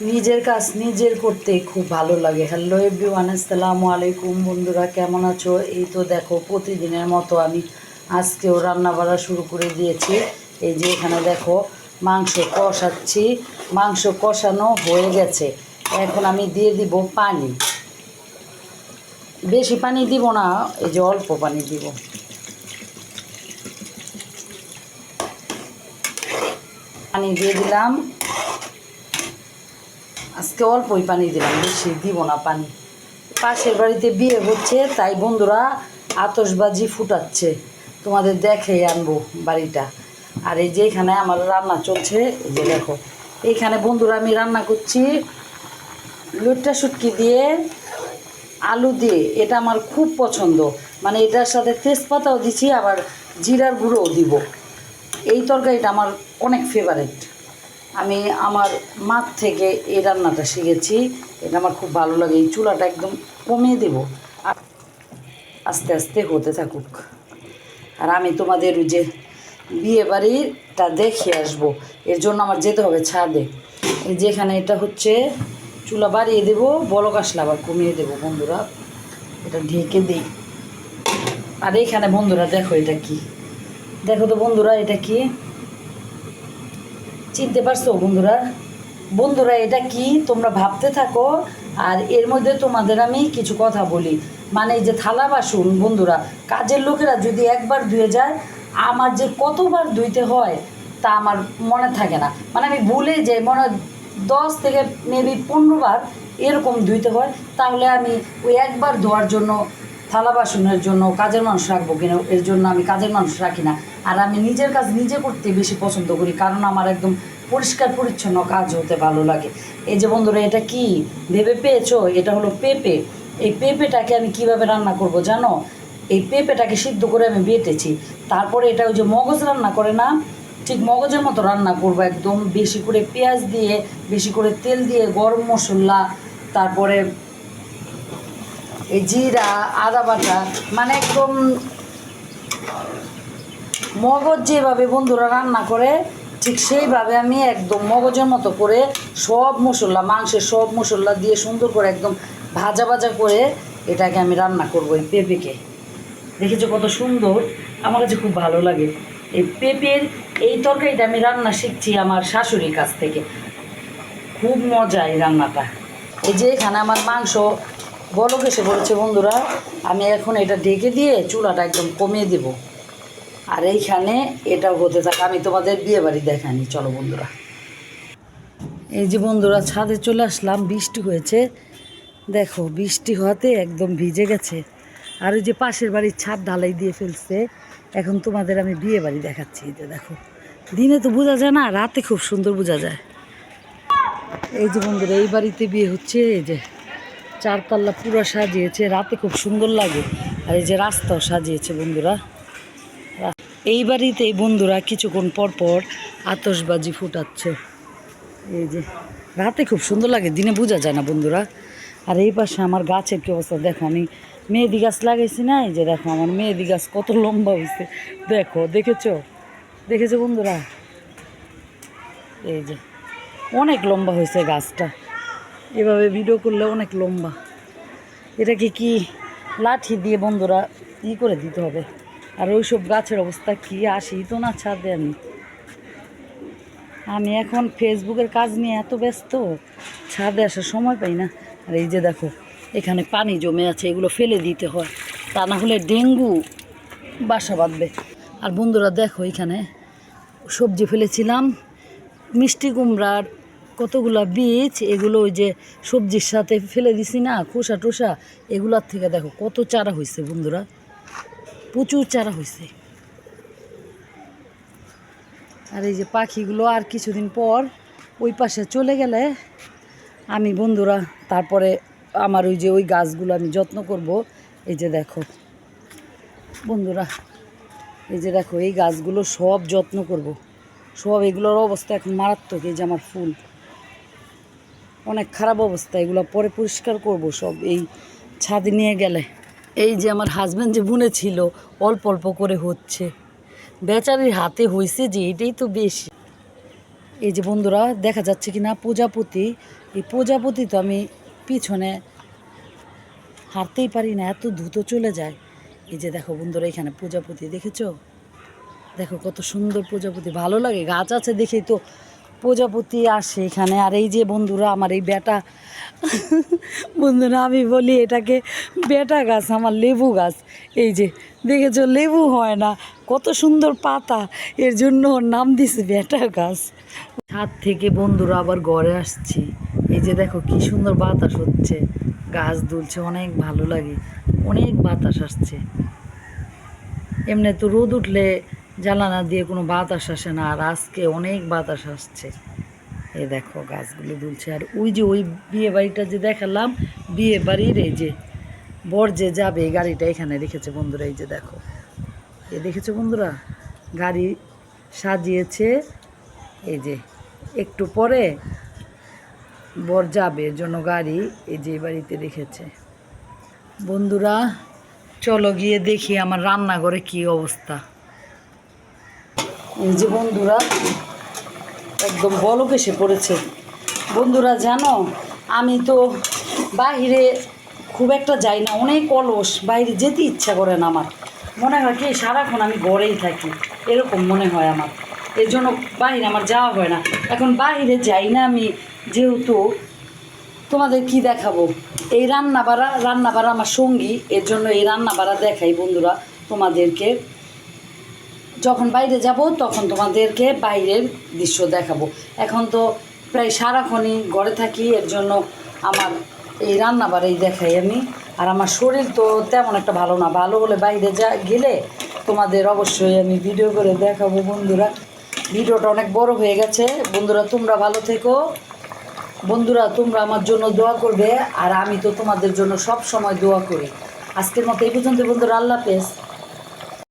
নিজের কাজ নিজের করতে খুব ভালো লাগে। হ্যালো এভরিওয়ান আসসালামু আলাইকুম বন্ধুরা, কেমন আছো? এই তো দেখো, প্রতিদিনের মতো আমি আজকেও রান্না বাড়া শুরু করে দিয়েছি। এই যে এখানে দেখো, মাংস কষাচ্ছি। মাংস কষানো হয়ে গেছে। এখন আমি দিয়ে দিব পানি। বেশি পানি দিব না, এই যে অল্প পানি দিব। পানি দিয়ে দিলাম। আজকে অল্পই পানি দিলাম, বেশি দিব না পানি। পাশের বাড়িতে বিয়ে হচ্ছে, তাই বন্ধুরা আতসবাজি ফুটাচ্ছে। তোমাদের দেখেই আনব বাড়িটা। আর এই যে এখানে আমার রান্না চলছে, এই যে দেখো। এইখানে বন্ধুরা আমি রান্না করছি লুটটা শুটকি দিয়ে আলু দিয়ে। এটা আমার খুব পছন্দ। মানে এটার সাথে তেজপাতাও দিচ্ছি আবার জিরার গুঁড়োও দিব। এই তরকারিটা আমার অনেক ফেভারেট আমি আমার মার থেকে এই রান্নাটা শিখেছি। এটা আমার খুব ভালো লাগে। এই চুলাটা একদম কমিয়ে দেব। আর আস্তে আস্তে হতে থাকুক। আর আমি তোমাদের যে বিয়ে বাড়িটা দেখে আসব। এর জন্য আমার যেতে হবে ছাদে। যেখানে এটা হচ্ছে চুলা বাড়িয়ে দেবো, বলক আসলে আবার কমিয়ে দেবো বন্ধুরা। এটা ঢেকে দিই। আর এইখানে বন্ধুরা দেখো এটা কি। দেখো তো বন্ধুরা এটা কি। চিনতে পারছ বন্ধুরা? বন্ধুরা, এটা কি? তোমরা ভাবতে থাকো। আর এর মধ্যে তোমাদের আমি কিছু কথা বলি। মানে এই যে থালা বাসন, বন্ধুরা, কাজের লোকেরা যদি একবার ধুয়ে যায়, আমার যে কতবার ধুইতে হয় তা আমার মনে থাকে না। মানে আমি ভুলে যাই, মনে দশ থেকে মেবি পনেরো বার এরকম ধুইতে হয়। তাহলে আমি ওই একবার ধোয়ার জন্য, থালা বাসনের জন্য কাজের মানুষ রাখব কিনা, এর জন্য আমি কাজের মানুষ রাখি না। আর আমি নিজের কাজ নিজে করতে বেশি পছন্দ করি, কারণ আমার একদম পরিষ্কার পরিচ্ছন্ন কাজ হতে ভালো লাগে। এই যে বন্ধুরা, এটা কি? ভেবে পেয়েছ? এটা হলো পেঁপে। এই পেঁপেটাকে আমি কীভাবে রান্না করব জানো? এই পেঁপেটাকে সিদ্ধ করে আমি বেটেছি। তারপরে এটা ওই যে মগজ রান্না করে না, ঠিক মগজের মতো রান্না করব একদম। বেশি করে পেঁয়াজ দিয়ে, বেশি করে তেল দিয়ে, গরম মশলা, তারপরে এই জিরা, আদা বাটা মানে একদম মগজ যেভাবে বন্ধুরা রান্না করে, ঠিক সেইভাবে আমি একদম মগজের মতো করে সব মশলা, মাংসের সব মশলা দিয়ে সুন্দর করে একদম ভাজা ভাজা করে এটাকে আমি রান্না করব এই পেঁপেকে। দেখেছ কত সুন্দর? আমার কাছে খুব ভালো লাগে। এই পেঁপের এই তরকারিটা আমি রান্না শিখছি আমার শাশুড়ির কাছ থেকে। খুব মজা এই রান্নাটা। এই যে এখানে আমার মাংস বলক এসে বলেছে বন্ধুরা, আমি এখন এটা ঢেকে দিয়ে চুলাটা একদম কমিয়ে দেব। আর এইখানে এটাও হতে থাকে, আমি তোমাদের বিয়ে বাড়ি দেখানি চলো বন্ধুরা। এই যে বন্ধুরা, ছাদে চলে আসলাম, বৃষ্টি হয়েছে। দেখো, বৃষ্টি হওয়াতে একদম ভিজে গেছে। আর ওই যে পাশের বাড়ির ছাদ ঢালাই দিয়ে ফেলছে। এখন তোমাদের আমি বিয়ে বাড়ি দেখাচ্ছি যে দেখো। দিনে তো বোঝা যায় না, রাতে খুব সুন্দর বোঝা যায়। এই যে বন্ধুরা, এই বাড়িতে বিয়ে হচ্ছে, এই যে চারপাল্লা পুরো সাজিয়েছে, রাতে খুব সুন্দর লাগে। আর এই যে রাস্তাও সাজিয়েছে বন্ধুরা। এই বাড়িতে এই বন্ধুরা কিছুক্ষণ পর পর আতসবাজি ফুটাচ্ছে। এই যে, রাতে খুব সুন্দর লাগে, দিনে বোঝা যায় না বন্ধুরা। আর এই পাশে আমার গাছের কি অবস্থা, দেখো আমি মেহেদি গাছ লাগাইছি না, এই যে দেখো আমার মেহেদি গাছ কত লম্বা হয়েছে দেখো, দেখেছ? দেখেছ বন্ধুরা? এই যে, অনেক লম্বা হয়েছে গাছটা। এভাবে ভিডিও করলে অনেক লম্বা। এটাকে কি লাঠি দিয়ে বন্ধুরা ই করে দিতে হবে? আর ওইসব গাছের অবস্থা কি? আসি তো না ছাদে আমি আমি এখন ফেসবুকের কাজ নিয়ে এত ব্যস্ত, ছাদে আসার সময় পাই না। আর এই যে দেখো, এখানে পানি জমে আছে, এগুলো ফেলে দিতে হয়। তা না হলে ডেঙ্গু বাসা বাঁধবে। আর বন্ধুরা দেখো এখানে, সবজি ফেলেছিলাম, মিষ্টি কুমড়ার কতগুলা বীজ, এগুলো ওই যে সবজির সাথে ফেলে দিছি না, খোসা টোসা, এগুলার থেকে দেখো কত চারা হয়েছে বন্ধুরা। প্রচুর চারা হয়েছে আর এই যে পাখিগুলো আর কিছুদিন পর ওই পাশে চলে গেলে আমি বন্ধুরা, তারপরে আমার ওই যে ওই গাছগুলো আমি যত্ন করব। এই যে দেখো, বন্ধুরা, এই যে দেখো, এই গাছগুলো সব যত্ন করব। সব এগুলোর অবস্থা এখন মারাত্মক, এই যে আমার ফুল। অনেক খারাপ অবস্থা, এগুলো পরে পরিষ্কার করব সব। এই ছাদ নিয়ে গেলে এই যে আমার হাজব্যান্ড যে বুনে ছিল, অল্প অল্প করে হচ্ছে। বেচারির হাতে হয়েছে যে এটাই তো বেশি। এই যে বন্ধুরা, দেখা যাচ্ছে কি না প্রজাপতি। এই প্রজাপতি তো আমি পিছনে হাঁটতেই পারি না, এত দ্রুত চলে যায়। এই যে দেখো বন্ধুরা, এখানে প্রজাপতি, দেখেছ? দেখো কত সুন্দর প্রজাপতি, ভালো লাগে। গাছ আছে দেখেই তো প্রজাপতি আসে এখানে। আর এই যে বন্ধুরা, আমার এই বেটা, বন্ধুরা, আমি বলি এটাকে বেটা গাছ, আমার লেবু গাছ। এই যে, দেখেছ, লেবু হয় না, কত সুন্দর পাতা, এর জন্য ওর নাম দিছে বেটা গাছ। ছাদ থেকে বন্ধুরা আবার ঘরে আসছি। এই যে দেখো, কি সুন্দর বাতাস হচ্ছে। গাছ দুলছে, অনেক ভালো লাগে, অনেক বাতাস আসছে। এমনি তো রোদ উঠলে জ্বালানা দিয়ে কোনো বাতাস আসে না, আর আজকে অনেক বাতাস আসছে। এ দেখো গাছগুলো দুলছে, আর ওই যে ওই বিয়ে বাড়িটা যে দেখালাম, বিয়ে বাড়ির এই যে বর যে যাবে, এই গাড়িটা এখানে রেখেছে বন্ধুরা, এই যে দেখো। এ দেখেছ বন্ধুরা? গাড়ি সাজিয়েছে, এই যে একটু পরে বর যাবে, এর জন্য গাড়ি এই যে বাড়িতে রেখেছে। বন্ধুরা, চলো গিয়ে দেখি আমার রান্নাঘরে কি অবস্থা। যে বন্ধুরা, একদম বলক এসে পড়েছে। বন্ধুরা, জানো, আমি তো বাহিরে খুব একটা যাই না, অনেক অলস, বাইরে যেতে ইচ্ছা করে না আমার। মনে হয় কি, সারাক্ষণ আমি ঘরেই থাকি, এরকম মনে হয় আমার। এর জন্য বাইরে আমার যাওয়া হয় না। এখন বাইরে যাই না আমি, যেহেতু তোমাদের কি দেখাবো? এই রান্না বাড়া রান্না বাড়া আমার সঙ্গী, এর জন্য এই রান্না বাড়া দেখাই বন্ধুরা তোমাদেরকে। যখন বাইরে যাব, তখন তোমাদেরকে বাইরের দৃশ্য দেখাবো। এখন তো প্রায় সারাক্ষণই ঘরে থাকি, এর জন্য আমার এই রান্না বাড়াই দেখাই আমি। আর আমার শরীর তো তেমন একটা ভালো না। ভালো হলে বাইরে যা গেলে তোমাদের অবশ্যই আমি ভিডিও করে দেখাবো, বন্ধুরা। ভিডিওটা অনেক বড় হয়ে গেছে। বন্ধুরা, তোমরা ভালো থেকো। বন্ধুরা, তোমরা আমার জন্য দোয়া করবে। আর আমি তো তোমাদের জন্য সব সময় দোয়া করি। আজকের মতো এই পর্যন্ত, বন্ধুরা। আল্লাহ হাফেজ।